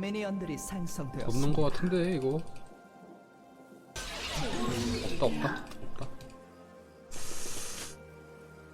미니언들이 생성되었습니다. 없는 거 같은데 이거? 없다 없다 없다.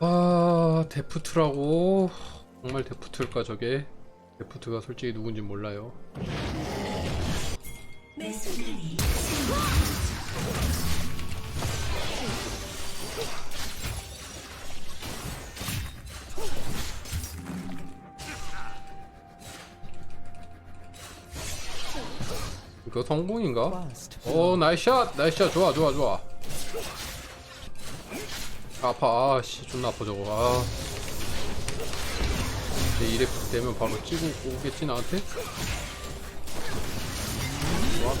아 데프트라고? 정말 데프트일까 저게? 데프트가 솔직히 누군지 몰라요. 이 거 성공인가? 오 나이스 샷! 나이스 샷! 좋아 좋아 좋아. 아파. 아씨 존나 아파 저거. 아. 이제 이래 되면 바로 찍고 오겠지 나한테? 좋아.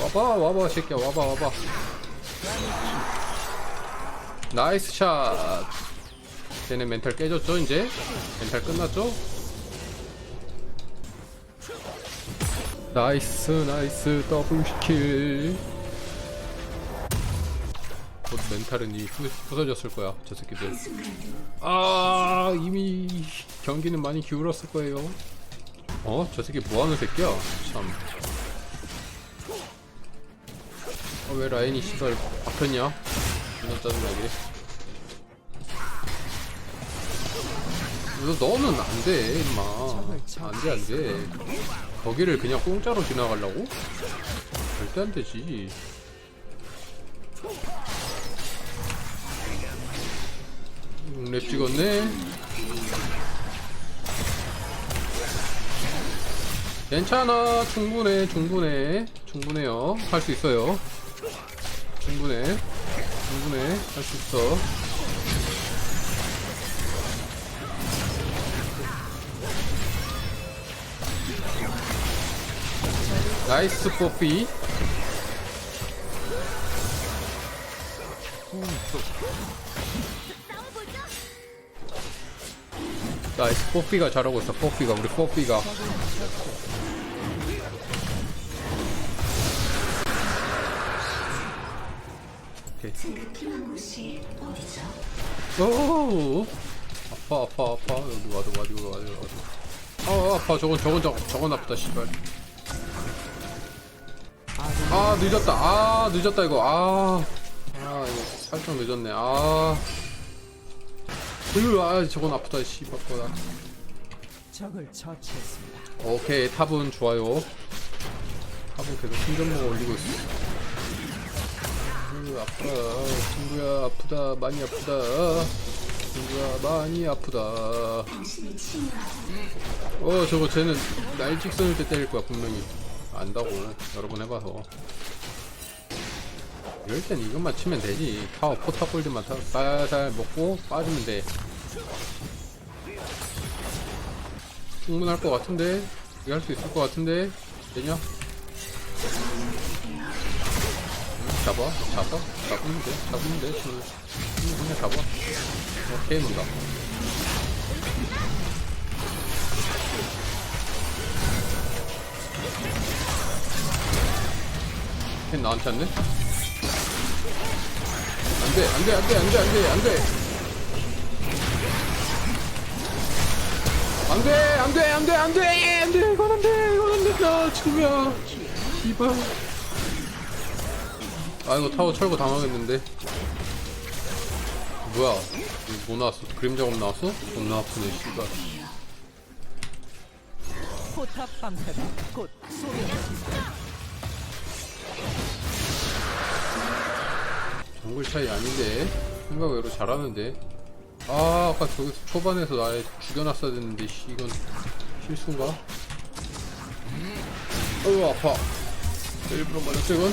와봐 와봐 새끼야. 와봐 와봐 나이스 샷 쟤네 멘탈 깨졌죠 이제? 멘탈 끝났죠? 나이스 나이스 더블 킬. 곧 멘탈은 이 부- 부서졌을 거야 저 새끼들 아 이미 경기는 많이 기울었을 거예요 어? 저 새끼 뭐하는 새끼야 참 어, 왜 라인이 씨발 박혔냐 존나 짜증나게 너, 너는 안돼 임마. 안돼 안돼. 거기를 그냥 공짜로 지나가려고? 절대 안 되지. 음, 랩 찍었네. 괜찮아. 충분해 충분해. 충분해요. 할 수 있어요. 충분해 충분해 할수 있어. 나이스 뽀삐. 나이스 뽀삐가 잘하고 있어 뽀삐가 우리 뽀삐가 오케이 오 아파 아파 아파. 여기 와도 와도 와도 와도 와도 아 아파. 저건 저건 저건, 저건 아프다 씨발. 아 늦었다. 아 늦었다 이거. 아, 아 이거 살짝 늦었네. 아. 으, 아 저건 아프다 씨발 거다. 적을 처치했습니다. 오케이. 탑은 좋아요. 탑은 계속 신전모가 올리고 있어. 으, 아프다. 친구야 아프다. 많이 아프다. 친구야 많이 아프다. 어 저거 쟤는 날 직선일 때 때릴 거야 분명히. 안다고. 여러 번 해봐서. 이럴 땐 이것만 치면 되지. 타워 포탑 골드만 타- 살살 먹고 빠지면 돼. 충분할 것 같은데? 이거 할수 있을 것 같은데? 되냐? 응, 잡아 잡아 잡으면 돼 잡으면 돼 응, 응, 그냥 잡아 오케이 논다 캔 나한테 왔네? 안돼 안돼 안돼 안돼 안돼 안돼 안돼 안돼 안돼 안돼 안돼 이건 안돼 이건 안돼 나 지금이야 이발 아 이거 타워 철거 당하겠는데 뭐야 뭐 나왔어 그림 작업 나왔어? 존나 아프네 씨발 포탑 방패가 곧 소리합니다. 정글 차이 아닌데 생각외로 잘하는데 아 아까 저기서 초반에서 나에 죽여놨어야 됐는데 씨 이건 실수인가? 어우 아파 일부러 맞았어 이건?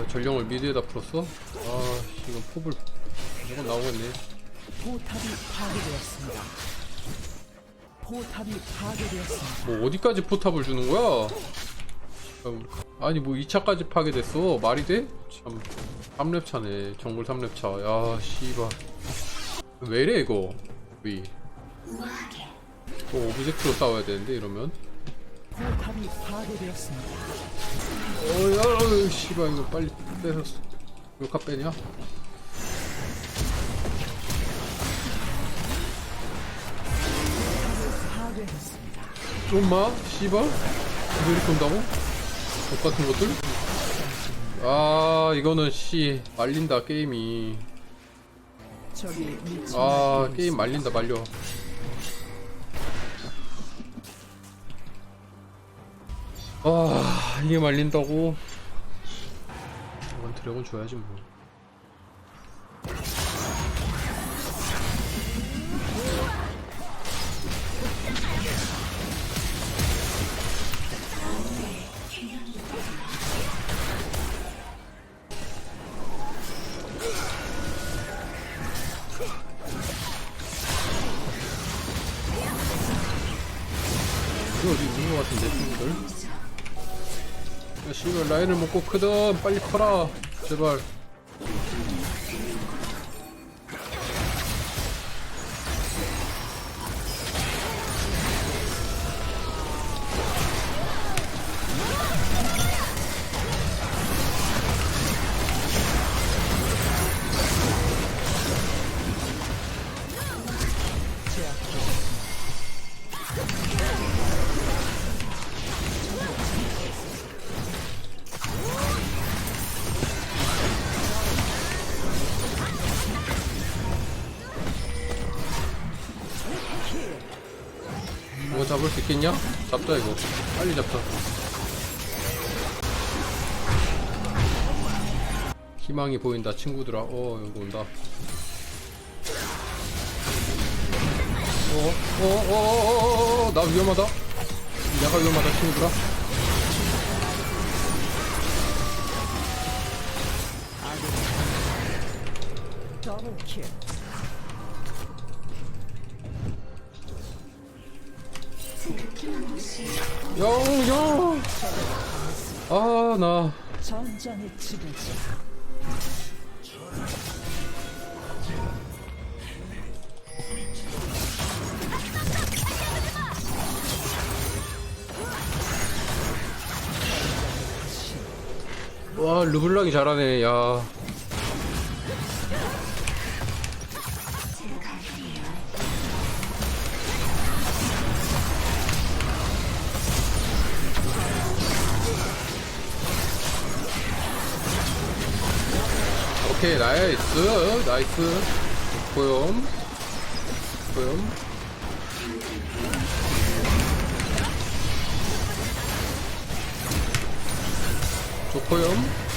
아 전령을 미드에다 풀었어? 아 이건 포블 이건 나오겠네. 포탑이 파괴되었습니다. 포탑이 파괴되었습니다. 뭐 어디까지 포탑을 주는 거야? 참, 아니 뭐 2차까지 파괴됐어. 말이 돼? 참. 3렙 차네. 정글 3렙 차 야 씨발. 왜 이래 이거? 위. 또 오브젝트로 싸워야 되는데 이러면 포탑이 파괴되었습니다. 어야 씨발 이거 빨리 빼서 이거 카 빼냐? 파괴했습니다. 좀마 씨발 왜 이렇게 온다고? 똑같은 것들? 아 이거는 씨 말린다 게임이 적이 미친 아 게임 말린다 말려 아 이게 말린다고? 이건 드래곤 줘야지 뭐. 이거 어디 있는 것 같은데 친구들 야 씨발 라인을 먹고 크든 빨리 커라 제발. 이거 잡을 수 있겠냐? 잡자 이거. 빨리 잡자. 희망이 보인다 친구들아. 어 여기 온다. 어어어어어나 위험하다. 내가 위험하다 친구들아. 더블 킬. 영영. 아나. 전장의 지배자. 와 르블랑이 잘하네 야 오케이 나이스. 나이스. 고염. 고염. 좋고요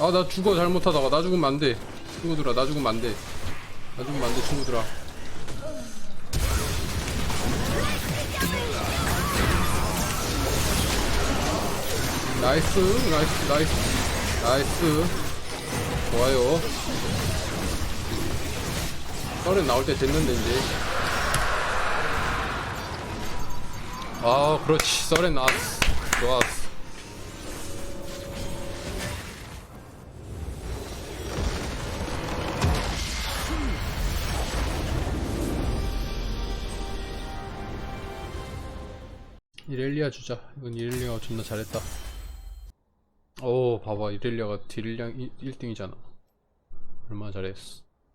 아 나 죽어. 잘못하다가. 나 죽으면 안돼. 친구들아 나 죽으면 안돼. 나 죽으면 안돼 친구들아. 나이스 나이스 나이스. 나이스. 좋아요. 썰은 나올 때 됐는데 이제. 아 그렇지. 썰은 나왔어. 좋았어 이렐리아 주자. 이건 이렐리아가 존나 잘했다. 오 봐봐. 이렐리아가 딜량 1등이잖아. 얼마나 잘했어